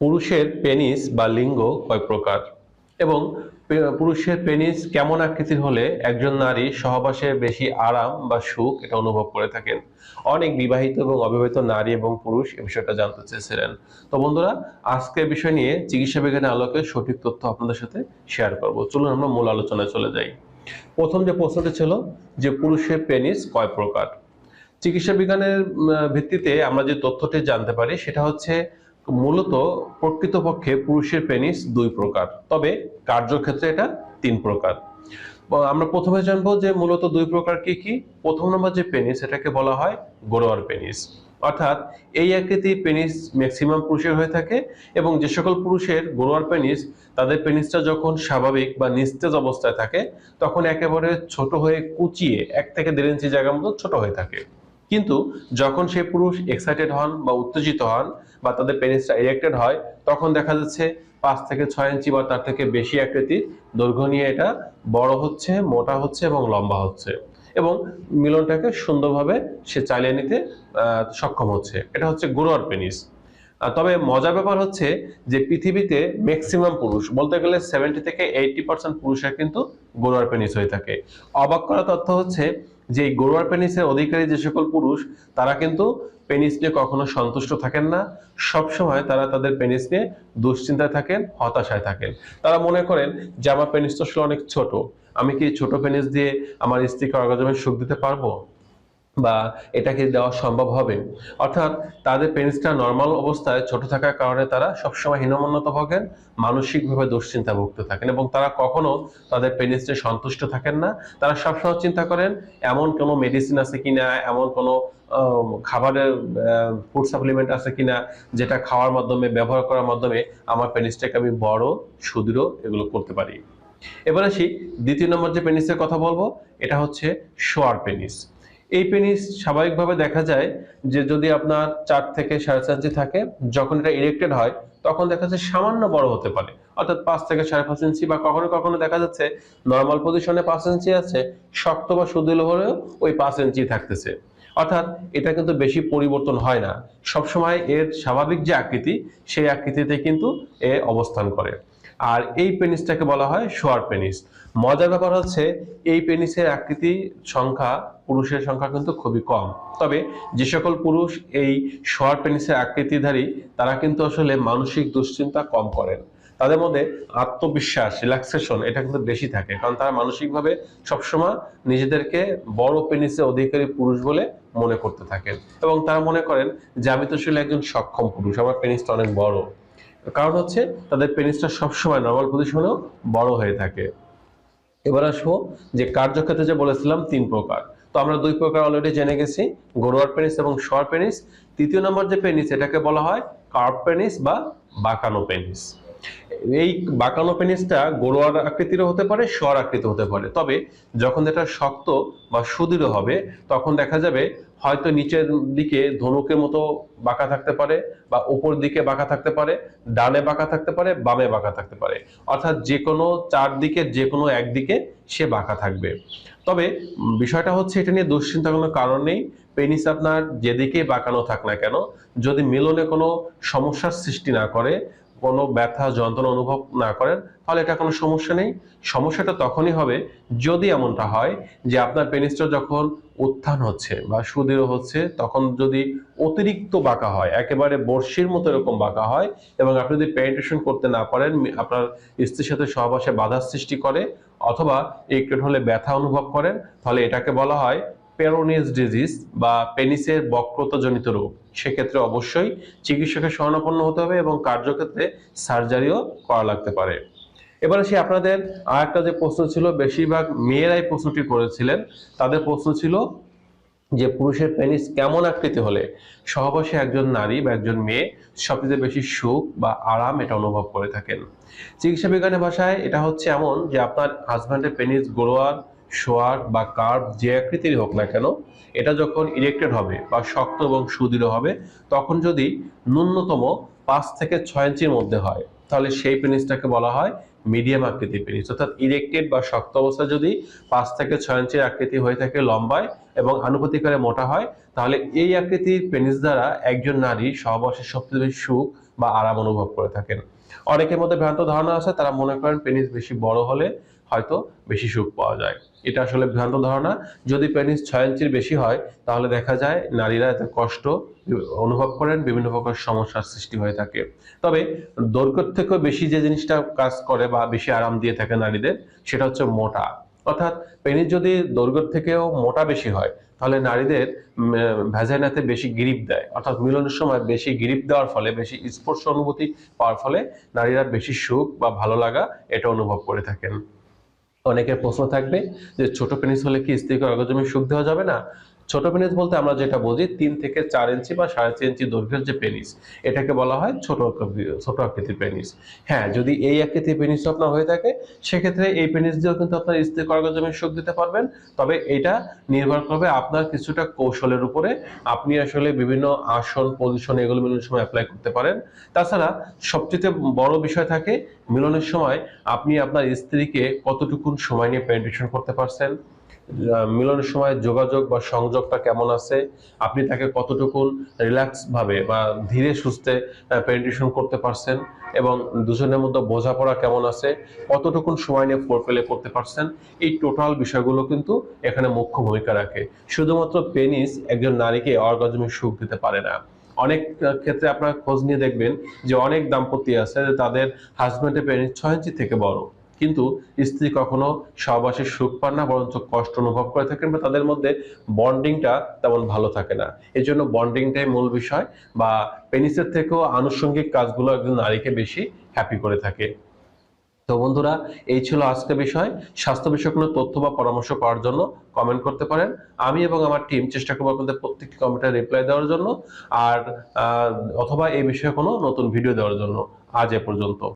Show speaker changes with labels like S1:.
S1: পুরুষের পেনিস বা লিঙ্গ কয় প্রকার? এবং পুরুষের পেনিস কেমন আকৃতির হলে একজন নারী সহবাসে বেশি আরাম বা সুখ এটা অনুভব করে থাকেন? অনেক বিবাহিত এবং অবিবাহিত নারী এবং পুরুষ এই বিষয়টা জানতে চেয়েছিলেন। তো বন্ধুরা, আজকের বিষয় নিয়ে চিকিৎসা বিজ্ঞানের আলোকে সঠিক তথ্য আপনাদের সাথে শেয়ার করব। চলুন আমরা মূল আলোচনায় চলে যাই। প্রথম যে প্রশ্নটি ছিল যে পুরুষের পেনিস কয় প্রকার? চিকিৎসা বিজ্ঞানের ভিত্তিতে আমরা যে তথ্যটি জানতে পারি সেটা হচ্ছে মূলত প্রকৃতপক্ষে পুরুষের পেনিস দুই প্রকার, তবে কার্যক্ষেত্রে এটা তিন প্রকার। আমরা প্রথমে জানব যে মূলত দুই প্রকার কি কি? প্রথম নম্বর যে পেনিস এটাকে বলা হয় গোড়োয়ার পেনিস অর্থাৎ এই আকৃতির পেনিস ম্যাক্সিমাম পুরুষের হয়ে থাকে এবং যে সকল পুরুষের গোড়োয়ার পেনিস তাদের পেনিসটা যখন স্বাভাবিক বা নিস্তেজ অবস্থায় থাকে, তখন একেবারে ছোট হয়ে কুচিয়ে এক থেকে দেড় ইঞ্চি জায়গার মতো ছোট হয়ে থাকে। কিন্তু যখন সে পুরুষ এক্সাইটেড হন বা উত্তেজিত হন বা তাদের পেনিসটা ইরেক্টেড হয়, তখন দেখা যাচ্ছে পাঁচ থেকে ছয় ইঞ্চি বা তার থেকে বেশি আকৃতির দৈর্ঘ্য নিয়ে এটা বড় হচ্ছে, মোটা হচ্ছে এবং লম্বা হচ্ছে এবং মিলনটাকে সুন্দরভাবে সে চালিয়ে নিতে সক্ষম হচ্ছে। এটা হচ্ছে গোড়োয়ার পেনিস তবে মজার ব্যাপার হচ্ছে যে পৃথিবীতে ম্যাক্সিমাম পুরুষ, বলতে গেলে সেভেন্টি থেকে এইটি পার্সেন্ট পুরুষের কিন্তু গোড়োয়ার পেনিস হয়ে থাকে। অবাক করা তথ্য হচ্ছে যে গোরুয়ার পেনিসের অধিকারী যে সকল পুরুষ, তারা কিন্তু পেনিস নিয়ে কখনো সন্তুষ্ট থাকেন না। সবসময় তারা তাদের পেনিস নিয়ে দুশ্চিন্তায় থাকেন, হতাশায় থাকেন। তারা মনে করেন যে আমার পেনিস তো অনেক ছোট। আমি কি ছোট পেনিস দিয়ে আমার স্ত্রীকে অর্গাজমের সুখ দিতে পারব? বা এটাকে দেওয়া সম্ভব হবে। অর্থাৎ তাদের পেনিসটা নর্মাল অবস্থায় ছোট থাকার কারণে তারা সবসময় হীনমন্যত ভোগেন, মানসিকভাবে দুশ্চিন্তা ভুগতে থাকেন এবং তারা কখনো তাদের পেনিসে সন্তুষ্ট থাকেন না। তারা সবসময় চিন্তা করেন, এমন কোনো মেডিসিন আছে কিনা, এমন কোনো খাবারের ফুড সাপ্লিমেন্ট আছে কিনা, যেটা খাওয়ার মাধ্যমে, ব্যবহার করার মাধ্যমে আমার পেনিসটাকে আমি বড়, সুদৃঢ় এগুলো করতে পারি। এবার আসি, দ্বিতীয় নম্বর যে পেনিসের কথা বলব, এটা হচ্ছে শোয়ার পেনিস এই পেনিস স্বাভাবিকভাবে দেখা যায় যে যদি আপনার চার থেকে সাড়ে চার ইঞ্চি থাকে, যখন এটা ইরেক্টেড হয়, তখন দেখা যাচ্ছে সামান্য বড় হতে পারে। অর্থাৎ পাঁচ থেকে সাড়ে পাঁচ ইঞ্চি বা কখনো কখনো দেখা যাচ্ছে নর্মাল পজিশনে পাঁচ ইঞ্চি আছে, শক্ত বা সুদৃঢ় হলেও ওই পাঁচ ইঞ্চি থাকতেছে। অর্থাৎ এটা কিন্তু বেশি পরিবর্তন হয় না। সবসময় এর স্বাভাবিক যে আকৃতি, সেই আকৃতিতে কিন্তু এ অবস্থান করে। আর এই পেনিসটাকে বলা হয় শোয়ার পেনিস। মজার ব্যাপার হচ্ছে, এই পেনিসের আকৃতি সংখ্যা, পুরুষের সংখ্যা কিন্তু খুবই কম। তবে যে সকল পুরুষ এই শোয়ার পেনিসের আকৃতিধারী, তারা কিন্তু আসলে মানসিক দুশ্চিন্তা কম করেন। তাদের মধ্যে আত্মবিশ্বাস রিল্যাক্সেশন এটা কিন্তু বেশি থাকে। কারণ তারা মানসিকভাবে সবসময় নিজেদেরকে বড় পেনিসে অধিকারী পুরুষ বলে মনে করতে থাকেন। এবং তারা মনে করেন যে, আমি তো আসলে একজন সক্ষম পুরুষ, আমার পেনিসটা অনেক বড়। কারণ হচ্ছে তাদের পেনিসটা সবসময় নর্মাল পজিশনেও বড় হয়ে থাকে। এবার আসব যে কার্যক্ষেত্রে যে বলেছিলাম, তিন প্রকার। তো আমরা দুই প্রকার অলরেডি জেনে গেছি, গরুয়ার পেনিস এবং শোয়ার পেনিস তৃতীয় নম্বর যে পেনিস এটাকে বলা হয় কার্ভ পেনিস বা বাঁকানো পেনিস এই বাঁকানো পেনিসটা গরুয়ার আকৃতিরও হতে পারে, শোয়ার আকৃতি হতে পারে। তবে যখন এটা শক্ত বা সুদৃঢ় হবে, তখন দেখা যাবে হয়তো নিচের দিকে ধনুকের মতো বাঁকা থাকতে পারে বা উপর দিকে বাঁকা থাকতে পারে, ডানে বাঁকা থাকতে পারে, বামে বাঁকা থাকতে পারে। অর্থাৎ যে কোনো চারদিকের যে কোনো একদিকে সে বাঁকা থাকবে। তবে বিষয়টা হচ্ছে এটা নিয়ে দুশ্চিন্তার কোনো কারণ নেই। পেনিস আপনার যেদিকে বাঁকানো থাক না কেন, যদি মিলনে কোনো সমস্যার সৃষ্টি না করে কোনো ব্যথা, যন্ত্রণা অনুভব না করেন, তাহলে এটা কোনো সমস্যা নেই। সমস্যাটা তখনই হবে যদি এমনটা হয় যে আপনার পেনিসটা যখন উত্থান হচ্ছে বা সুদৃঢ় হচ্ছে, তখন যদি অতিরিক্ত বাঁকা হয়, একেবারে বর্ষির মতো এরকম বাঁকা হয় এবং আপনি যদি পেনিট্রেশন করতে না পারেন আপনার স্ত্রীর সাথে সহবাসে বাধার সৃষ্টি করে অথবা একটু হলে ব্যথা অনুভব করেন, তাহলে এটাকে বলা হয় পেরোনিস ডিজিজ বা পেনিসের বক্রতাজনিত রোগ, সেক্ষেত্রে অবশ্যই চিকিৎসকের শরণাপন্ন হতে হবে এবং কার্যক্ষেত্রে সার্জারিও করা লাগতে পারে। এবার আসি আপনাদের আর একটা যে প্রশ্ন ছিল, বেশিরভাগ মেয়েরাই প্রশ্নটি করেছিলেন। তাদের প্রশ্ন ছিল যে পুরুষের পেনিস কেমন আকৃতি হলে? সহবাসে একজন নারী বা একজন মেয়ে সবচেয়ে বেশি সুখ বা আরাম এটা অনুভব করে থাকেন। চিকিৎসা বিজ্ঞানের ভাষায় এটা হচ্ছে এমন যে আপনার হাজব্যান্ডের পেনিস গোড়োয়ার শোয়ার বা কার্ভ যে আকৃতির হোক না কেন, এটা যখন ইরেক্টেড হবে বা শক্ত এবং সুদৃঢ় হবে, তখন যদি ন্যূনতম পাঁচ থেকে ছয় ইঞ্চির মধ্যে হয়, তাহলে সেই পেনিসটাকে বলা হয় মিডিয়াম আকৃতির পেনিস। অর্থাৎ ইরেক্টেড বা শক্ত অবস্থা যদি পাঁচ থেকে ছয় ইঞ্চির আকৃতি হয়ে থাকে লম্বায় এবং আনুপাতিকারে মোটা হয়, তাহলে এই আকৃতির পেনিস দ্বারা একজন নারী সহবাসের সবচেয়ে বেশি সুখ বা আরাম অনুভব করে থাকেন। অনেকের মধ্যে ভ্রান্ত ধারণা আছে, তারা মনে করেন পেনিস বেশি বড় হলে হয়তো বেশি সুখ পাওয়া যায়। এটা আসলে ভ্রান্ত ধারণা। যদি পেনিস ছয় ইঞ্চির বেশি হয়, তাহলে দেখা যায় নারীরা এতে কষ্ট অনুভব করেন, বিভিন্ন প্রকার সমস্যার সৃষ্টি হয়ে থাকে। তবে দৈর্ঘ্যের থেকেও বেশি যে জিনিসটা কাজ করে বা বেশি আরাম দিয়ে থাকে নারীদের, সেটা হচ্ছে মোটা। অর্থাৎ পেনিস যদি দৈর্ঘ্যের থেকেও মোটা বেশি হয় তাহলে নারীদের ভ্যাজাইনাতে বেশি গ্রিপ দেয়। অর্থাৎ মিলনের সময় বেশি গ্রিপ দেওয়ার ফলে, বেশি স্পর্শ অনুভূতি পাওয়ার ফলে নারীরা বেশি সুখ বা ভালো লাগা এটা অনুভব করে থাকেন। অনেকের প্রশ্ন থাকবে যে ছোট পেনিস হলে কি স্ত্রীকে অর্গজমে সুখ দেওয়া যাবে না? ছোট পেনিস বলতে আমরা যেটা বুঝি, তিন থেকে চার ইঞ্চি বা সাড়ে তিন ইঞ্চি দৈর্ঘ্যের যে পেনিস এটাকে বলা হয় ছোট ছোট আকৃতির পেনিস হ্যাঁ যদি এই আকৃতির পেনিস আপনার হয়ে থাকে, সেক্ষেত্রে এই পেনিস দিয়েও কিন্তু আপনার স্ত্রীকে অর্গজমে সুখ দিতে পারবেন। তবে এটা নির্ভর করবে আপনার কিছুটা কৌশলের উপরে। আপনি আসলে বিভিন্ন আসন পজিশন এগুলো মিলনের সময় অ্যাপ্লাই করতে পারেন। তাছাড়া সবচেয়ে বড় বিষয় থাকে, মিলনের সময় আপনি আপনার স্ত্রীকে কতটুকুন সময় নিয়ে পেনিট্রেশন করতে পারছেন? মিলনের সময় যোগাযোগ বা সংযোগটা কেমন আছে? আপনি তাকে কতটুকুন রিল্যাক্স ভাবে বা ধীরে সুস্থে পেনিট্রেশন করতে পারছেন? এবং দুজনের মধ্যে বোঝাপড়া কেমন আছে? কতটুকুন সময় নিয়ে ফোরফেলে করতে পারছেন? এই টোটাল বিষয়গুলো কিন্তু এখানে মুখ্য ভূমিকা রাখে। শুধুমাত্র পেনিস একজন নারীকে অর্গাজমিক সুখ দিতে পারে না। অনেক ক্ষেত্রে আপনারা খোঁজ নিয়ে দেখবেন যে অনেক দাম্পত্য আছে যে তাদের হাজবেন্ডের পেনিস ছয় ইঞ্চি থেকে বড়। কিন্তু স্ত্রী কখনো সহবাসে সুখ পান না, বরঞ্চ কষ্ট অনুভব করে থাকেন বা তাদের মধ্যে বন্ডিংটা তেমন ভালো থাকে না। এই জন্য বন্ডিংটাই মূল বিষয় বা পেনিসের থেকেও আনুষঙ্গিক কাজগুলো একজন নারীকে বেশি হ্যাপি করে থাকে। তো বন্ধুরা, এই ছিল আজকের বিষয়। স্বাস্থ্য বিষয়ক কোনো তথ্য বা পরামর্শ পাওয়ার জন্য কমেন্ট করতে পারেন। আমি এবং আমার টিম চেষ্টা করব আপনাদের প্রত্যেকটি কমেন্টের রিপ্লাই দেওয়ার জন্য। আর অথবা এই বিষয়ে কোনো নতুন ভিডিও দেওয়ার জন্য। আজ এ পর্যন্ত।